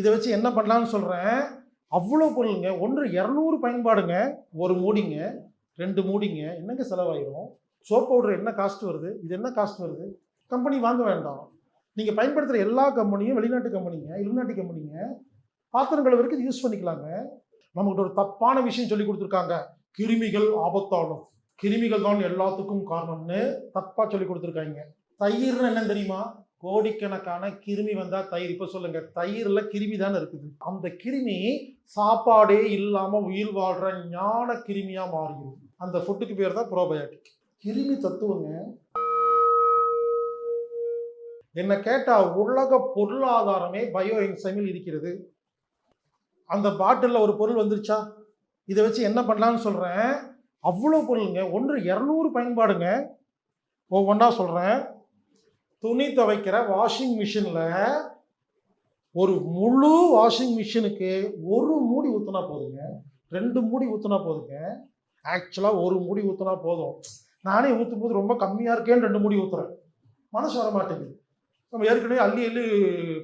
இதை வச்சு என்ன பண்ணலான்னு சொல்கிறேன் அவ்வளோ பொருளுங்க. ஒன்று இரநூறு பயன்பாடுங்க ஒரு மூடிங்க ரெண்டு மூடிங்க என்னங்க செலவாயிடும் சோப் பவுடர் என்ன காஸ்ட் வருது? இது என்ன காஸ்ட் வருது? கம்பெனி வாங்க வேண்டாம். நீங்கள் பயன்படுத்துகிற எல்லா கம்பெனியும் வெளிநாட்டு கம்பெனிங்க வெளிநாட்டு கம்பெனிங்க பாத்திரம் கழுவுறதுக்கு இது யூஸ் பண்ணிக்கலாங்க. நமக்கு ஒரு தப்பான விஷயம் சொல்லி கொடுத்துருக்காங்க. கிருமிகள் ஆபத்தாலும் கிருமிகள் தான் எல்லாத்துக்கும் காரணம்னு தப்பாக சொல்லி கொடுத்துருக்காங்க. தயிர்னு என்னன்னு தெரியுமா? கோடிக்கணக்கான கிருமி வந்தால் தயிர். இப்போ சொல்லுங்க தயிர்ல கிருமி தானே இருக்குது. அந்த கிருமி சாப்பாடே இல்லாமல் உயிர் வாழ்கிற ஞான கிருமியாக மாறிடும். அந்த ஃபுட்டுக்கு பேர் தான் ப்ரோபயாட்டிக் கிருமி தத்துவங்க என்னை கேட்டால் உலக பொருளாதாரமே பயோ என்சைமில் இருக்கிறது. அந்த பாட்டிலில் ஒரு பொருள் வந்துருச்சா? இதை வச்சு என்ன பண்ணலான்னு சொல்கிறேன் அவ்வளோ பொருளுங்க. ஒன்று இரநூறு பயன்பாடுங்க. ஒவ்வொன்றா சொல்கிறேன் துணி துவைக்கிற வாஷிங் மிஷினில் ஒரு முழு வாஷிங் மிஷினுக்கு ஒரு மூடி ஊற்றினா போதுங்க. ரெண்டு மூடி ஊற்றினா போதுங்க. ஆக்சுவலாக ஒரு மூடி ஊற்றினா போதும். நானே ஊற்றும் போது ரொம்ப கம்மியாக இருக்கேன்னு ரெண்டு மூடி ஊற்றுறேன் மனசு வர மாட்டேங்குது. நம்ம ஏற்கனவே அள்ளி அள்ளி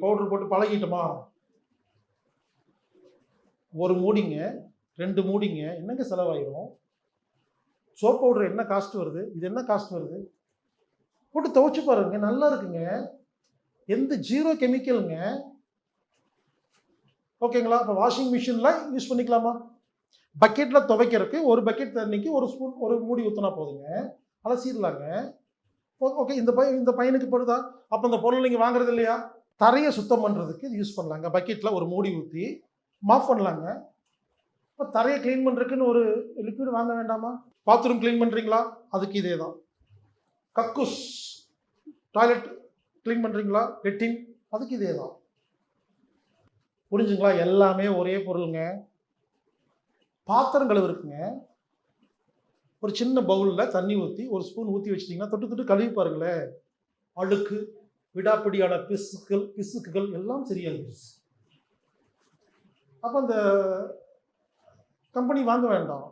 பவுடர் போட்டு பழகிட்டோமா? ஒரு மூடிங்க ரெண்டு மூடிங்க என்னங்க செலவாயிடும் சோப் பவுடர் என்ன காஸ்ட் வருது? இது என்ன காஸ்ட் வருது? போட்டு துவைச்சு பாருங்க. நல்லா இருக்குங்க. எந்த ஜீரோ கெமிக்கலுங்க. ஓகேங்களா? இப்போ வாஷிங் மிஷினில் யூஸ் பண்ணிக்கலாமா? பக்கெட்டில் துவைக்கிறதுக்கு ஒரு பக்கெட் தண்ணிக்கு ஒரு ஸ்பூன் ஒரு மூடி ஊற்றினா போதுங்க. அலசிடலாங்க. ஓகே. இந்த பையன் இந்த பையனுக்கு படுதா? அப்போ இந்த பொருள் நீங்கள் வாங்குறது இல்லையா? தரையை சுத்தம் பண்ணுறதுக்கு யூஸ் பண்ணலாங்க. பக்கெட்டில் ஒரு மூடி ஊற்றி மாஃப் பண்ணலாங்க. இப்போ தரையை க்ளீன் பண்ணுறதுக்குன்னு ஒரு லிக்விட் வாங்க வேண்டாமா? பாத்ரூம் க்ளீன் பண்ணுறீங்களா அதுக்கு இதே தான் கக்குஸ். டாய்லெட் க்ளீன் பண்ணுறீங்களா லெட்டின் அதுக்கு இதே தான் புரிஞ்சுங்களா? எல்லாமே ஒரே பொருளுங்க. பாத்திரம் கழுவுருக்குங்க ஒரு சின்ன பவுலில் தண்ணி ஊற்றி ஒரு ஸ்பூன் ஊற்றி வச்சிட்டிங்கன்னா தொட்டு தொட்டு கழுவி பாருங்களேன். அழுக்கு விடாப்பிடியான பிசுக்கள் பிசுக்குகள் எல்லாம் சரியாகிடுச்சு அப்போ அந்த கம்பெனி வாங்க வேண்டாம்.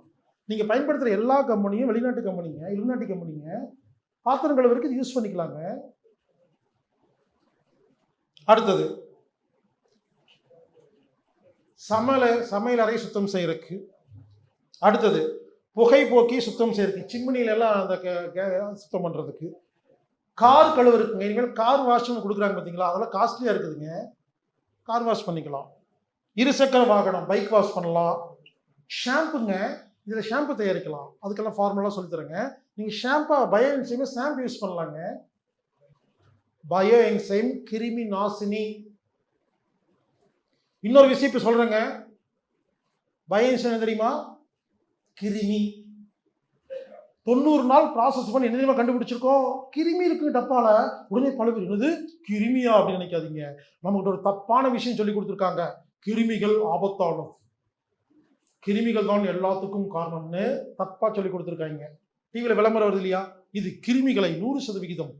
நீங்கள் பயன்படுத்துகிற எல்லா கம்பெனியும் வெளிநாட்டு கம்பெனிங்க இருநாட்டு கம்பெனிங்க பாத்திரம் கழுவுறதுக்கு யூஸ் பண்ணிக்கலாங்க. அடுத்தது சமையல சமையல் அறை சுத்தம் செய்யறதுக்கு. அடுத்தது புகை போக்கி சுத்தம் செய்யறதுக்கு சிம்மினில எல்லாம் அந்த சுத்தம் பண்றதுக்கு. கார் கழுவுறதுக்குங்க இனிமேல் கார் வாஷ்னு கொடுக்குறாங்க பார்த்தீங்களா அதெல்லாம் காஸ்ட்லியாக இருக்குதுங்க. கார் வாஷ் பண்ணிக்கலாம். இருசக்கர வாகனம் பைக் வாஷ் பண்ணலாம். ஷாம்புங்க இதில் ஷாம்பு தயாரிக்கலாம். அதுக்கெல்லாம் ஃபார்முலா சொல்லித்தரேங்க நீங்கள் ஷாம்பா பயோ என்சைமே ஷாம்பு யூஸ் பண்ணலாங்க. பயோ என்சைம் கிருமி நாசினி. இன்னொரு விஷயம் இப்போ சொல்கிறேங்க பயோ என்சைம் தெரியுமா? கிருமி. தொண்ணூறு நாள் ப்ராசஸ் பண்ணி என்ன தெரியுமா கண்டுபிடிச்சிருக்கோம்? கிருமி இருக்கு டப்பாவில் உடனே பழுவிடுது கிருமியா அப்படின்னு நினைக்காதீங்க. நமக்கு ஒரு தப்பான விஷயம் சொல்லி கொடுத்துருக்காங்க. கிருமிகள் ஆபத்தாலும் கிருமிகள் தான் எல்லாத்துக்கும் காரணம்னு தப்பாக சொல்லி கொடுத்துருக்காங்க. டிவியில் விளம்பரம் வருது இல்லையா? இது கிருமிகளை நூறு சதவிகிதம்.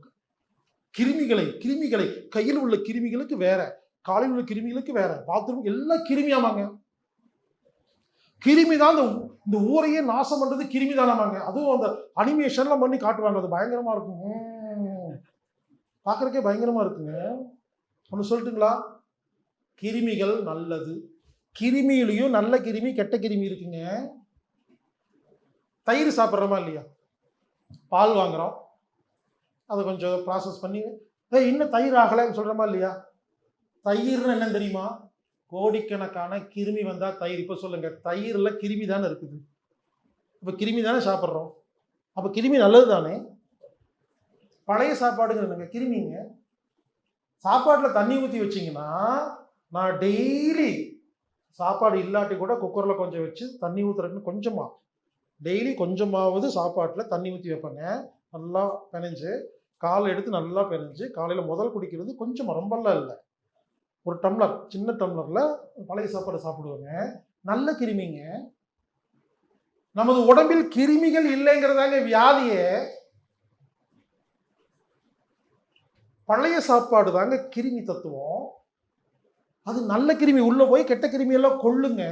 கிருமிகளை கிருமிகளை. கையில் உள்ள கிருமிகளுக்கு வேற காலில் உள்ள கிருமிகளுக்கு வேற பாத்ரூம் எல்லாம் கிருமியாமாங்க. கிருமி தான் இந்த இந்த ஊரையே நாசம் பண்றது கிருமி தானாமாங்க. அதுவும் அந்த அனிமேஷன்லாம் பண்ணி காட்டுவாங்க. அது பயங்கரமா இருக்கும். பார்க்கறக்கே பயங்கரமா இருக்குங்க. ஒன்று சொல்லட்டுங்களா? கிருமிகள் நல்லது. கிருமியிலையும் நல்ல கிருமி கெட்ட கிருமி இருக்குங்க. தயிர் சாப்பிட்றோமா இல்லையா? பால் வாங்குகிறோம் அதை கொஞ்சம் ப்ராசஸ் பண்ணி ஏ இன்னும் தயிர் ஆகலைன்னு சொல்கிறோமா இல்லையா? தயிர்னு என்னன்னு தெரியுமா? கோடிக்கணக்கான கிருமி வந்தால் தயிர். இப்போ சொல்லுங்க தயிரில் கிருமி தானே இருக்குது. இப்போ கிருமி தானே சாப்பிட்றோம். அப்போ கிருமி நல்லது தானே? பழைய சாப்பாடுங்கிறதுங்க கிருமிங்க. சாப்பாட்டில் தண்ணி ஊற்றி வச்சிங்கன்னா நான் டெய்லி சாப்பாடு இல்லாட்டி கூட குக்கரில் கொஞ்சம் வச்சு தண்ணி ஊற்றுறதுன்னு கொஞ்சமாக டெய்லி கொஞ்சமாவது சாப்பாட்டில் தண்ணி ஊற்றி வைப்பேங்க. நல்லா பிணைஞ்சு காலை எடுத்து நல்லா பிணைஞ்சு காலையில் முதல் குடிக்கிறது கொஞ்சம் ரொம்பலாம் இல்லை. ஒரு டம்ளர் சின்ன டம்ளரில் பழைய சாப்பாடு சாப்பிடுவேங்க. நல்ல கிருமிங்க. நமது உடம்பில் கிருமிகள் இல்லைங்கிறதாங்க வியாதியே. பழைய சாப்பாடு தாங்க கிருமி தத்துவம். அது நல்ல கிருமி உள்ளே போய் கெட்ட கிருமியெல்லாம் கொள்ளுங்க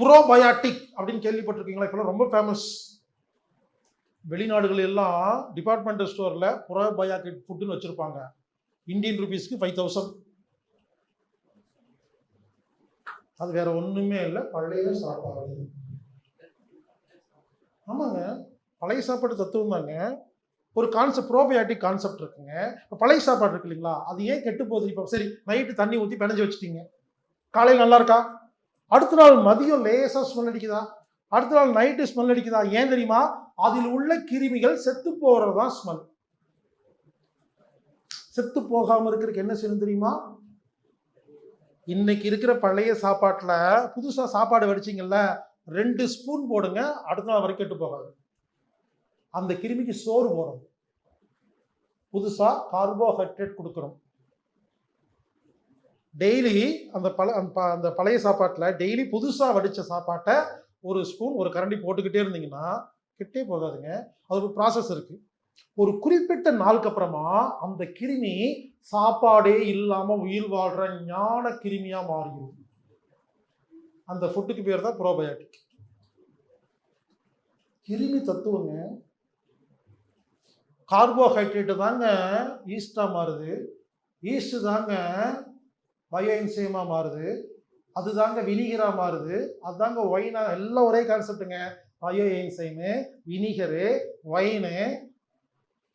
புரோபயாட்டிக் அப்படின்னு கேள்விப்பட்டிருக்கீங்களா? இப்பெல்லாம் ரொம்ப ஃபேமஸ் வெளிநாடுகள் எல்லாம் டிபார்ட்மெண்டல் ஸ்டோரில் புரோபயாட்டிக் ஃபுட்டுன்னு வச்சுருப்பாங்க. இந்தியன் ருபீஸ்க்கு ஃபைவ் தௌசண்ட் அது வேற ஒன்றுமே இல்லை. பழைய சாப்பாடு. ஆமாங்க. பழைய சாப்பாடு தத்துவம் தாங்க. ஒரு கான்செப்ட் ப்ரோபயாட்டிக் கான்செப்ட் இருக்குங்க. இப்போ பழைய சாப்பாடு இருக்கு இல்லைங்களா? அது ஏன் கெட்டு போகுது? இப்போ சரி நைட்டு தண்ணி ஊற்றி பிணைஞ்சு வச்சுட்டீங்க. காலையில் நல்லா இருக்கா? அடுத்த நாள் மதியம் லேசாக ஸ்மெல் அடிக்குதா? அடுத்த நாள் நைட்டு ஸ்மெல் அடிக்குதா? ஏன் தெரியுமா? அதில் உள்ள கிருமிகள் செத்து போகிறது தான் ஸ்மெல் செத்து போகாமல் இருக்கிறதுக்கு என்ன செய்யணும் தெரியுமா? இன்னைக்கு இருக்கிற பழைய சாப்பாட்டில் புதுசாக சாப்பாடு வடிச்சிங்கல்ல ரெண்டு ஸ்பூன் போடுங்க அடுத்த நாள் வரைக்கும் கெட்டு போகாது. அந்த கிருமிக்கு சோறு போடும் புதுசாக கார்போஹைட்ரேட் கொடுக்குறோம். டெய்லி அந்த பழ அந்த ப- அந்த பழைய சாப்பாட்டில் டெய்லி புதுசாக வடித்த சாப்பாட்டை ஒரு ஸ்பூன் ஒரு கரண்டி போட்டுக்கிட்டே இருந்தீங்கன்னா கெட்டே போகாதுங்க. அது ஒரு ப்ராசஸ் இருக்குது ஒரு குறிப்பிட்ட நாளுக்கு அப்புறமா அந்த கிருமி சாப்பாடே இல்லாமல் உயிர் வாழ்கிற ஞான கிருமியாக மாறிடும். அந்த ஃபுட்டுக்கு பேர் தான் ப்ரோபயோட்டிக் கிருமி தத்துவங்க கார்போஹைட்ரேட்டு தாங்க ஈஸ்டாக மாறுது. ஈஸ்ட் தாங்க பயோஎன்சைமா மாறுது. அதுதாங்க வினிகராக மாறுது. அதுதாங்க ஒயினா எல்லாம் ஒரே கான்செப்ட்டுங்க bio enzyme vinegar wine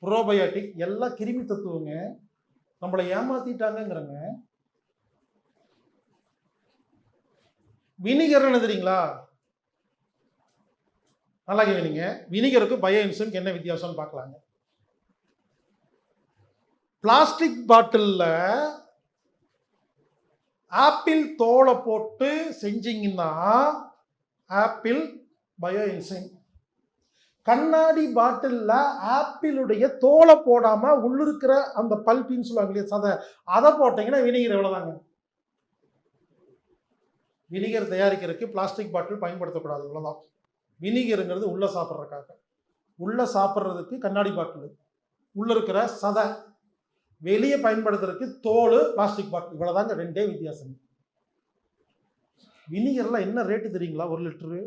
probiotic எல்லாம் கிருமி தத்துவங்க. நம்மளை ஏமாத்திட்டாங்கிறங்க வினிகர் தெரியுங்களா? நல்லா கேளுங்க வினிகருக்கும் பயோ என்சைமுக்கு என்ன வித்தியாசம்னு பார்க்கலாங்க. பிளாஸ்டிக் பாட்டிலில் ஆப்பிள் தோலை போட்டு செஞ்சிங்கன்னா ஆப்பிள் பயோ என்சைம் கண்ணாடி பாட்டிலில் ஆப்பிளுடைய தோலை போடாமல் உள்ளிருக்கிற அந்த பல்பின்னு சொல்லுவாங்க இல்லையா சதை அதை போட்டிங்கன்னா வினிகர் எவ்வளோதாங்க வினிகர் தயாரிக்கிறதுக்கு பிளாஸ்டிக் பாட்டில் பயன்படுத்தக்கூடாது இவ்வளோதான் வினிகருங்கிறது உள்ளே சாப்பிட்றதுக்காக. உள்ளே சாப்பிட்றதுக்கு கண்ணாடி பாட்டில். உள்ளே இருக்கிற சதை வெளியே பயன்படுத்துறதுக்கு தோல் பிளாஸ்டிக் பாட்டில் இவ்வளோதாங்க ரெண்டே வித்தியாசம். வினிகர்லாம் என்ன ரேட்டு தெரியுங்களா? ஒரு லிட்டரு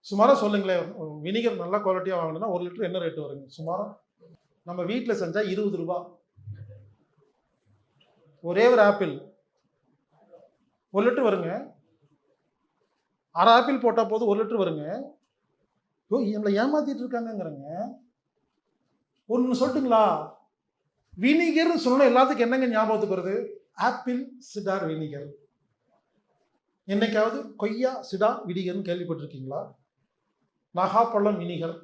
சுமாராக சொல்லுங்களேன். வினிகர் நல்ல குவாலிட்டியாக வாங்கினா ஒரு லிட்டர் என்ன ரேட்டு வருங்க? சுமாராக நம்ம வீட்டில் செஞ்சால் இருபது ரூபா. ஒரே ஒரு ஆப்பிள் ஒரு லிட்டர் வருங்க. அரை ஆப்பிள் போட்டால் போதும் ஒரு லிட்டர் வருங்க. ஓ நம்மளை ஏமாத்திட்டு இருக்காங்கங்கிறங்க. ஒன்று சொல்லட்டுங்களா வினிகர்னு சொன்னா எல்லாத்துக்கும் என்னங்க ஞாபகத்துக்கு வருது? Apple cider vinegar. என்னைக்காவது கொய்யா சிடா வினிகர்னு கேள்விப்பட்டிருக்கீங்களா? நகாப்பழம் வினிகர்.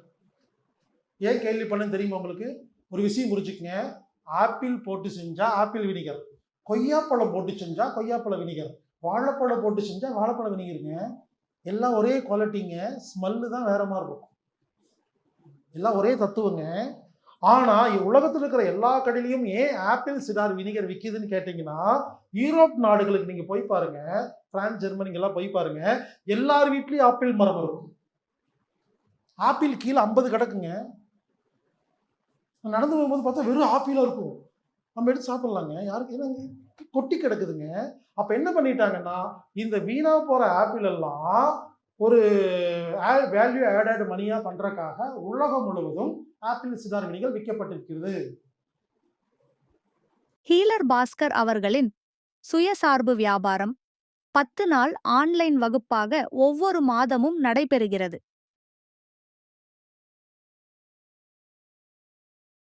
ஏன் கேள்வி பண்ணு தெரியுமா உங்களுக்கு? ஒரு விஷயம் புரிஞ்சுக்கங்க. ஆப்பிள் போட்டு செஞ்சால் ஆப்பிள் வினிகர். கொய்யாப்பழம் போட்டு செஞ்சால் கொய்யாப்பழ வினிகர். வாழைப்பழம் போட்டு செஞ்சால் வாழைப்பழ வினிகருங்க. எல்லாம் ஒரே குவாலிட்டிங்க ஸ்மெல்லு தான் வேற மாதிரி இருக்கும். எல்லாம் ஒரே தத்துவங்க. ஆனால் உலகத்தில் இருக்கிற எல்லா கடையிலையும் ஏன் ஆப்பிள் சிடார் வினிகர் விற்கிதுன்னு கேட்டிங்கன்னா யூரோப் நாடுகளுக்கு நீங்கள் போய் பாருங்க. பிரான்ஸ் ஜெர்மனிங்கெல்லாம் போய் பாருங்கள் எல்லார் வீட்லேயும் ஆப்பிள் மரம் இருக்கும் ஆப்பிள் கீழே ஐம்பது கிடக்குங்க. நடந்து போகும்போது பார்த்தா வெறும் ஆப்பிளாக இருக்கும். நம்ம எடுத்து சாப்பிட்லாங்க. யாருக்கு? ஏன்னா கொட்டி கிடக்குதுங்க. அப்போ என்ன பண்ணிட்டாங்கன்னா இந்த வீணாக போகிற ஆப்பிள் எல்லாம் ஒரு வேல்யூ ஆடட் மணியாக பண்ணுறக்காக உலகம் முழுவதும் ஆப்பிள் சிதார் விற்கப்பட்டிருக்கிறது. ஹீலர் பாஸ்கர் அவர்களின் சுயசார்பு வியாபாரம் பத்து நாள் ஆன்லைன் வகுப்பாக ஒவ்வொரு மாதமும் நடைபெறுகிறது.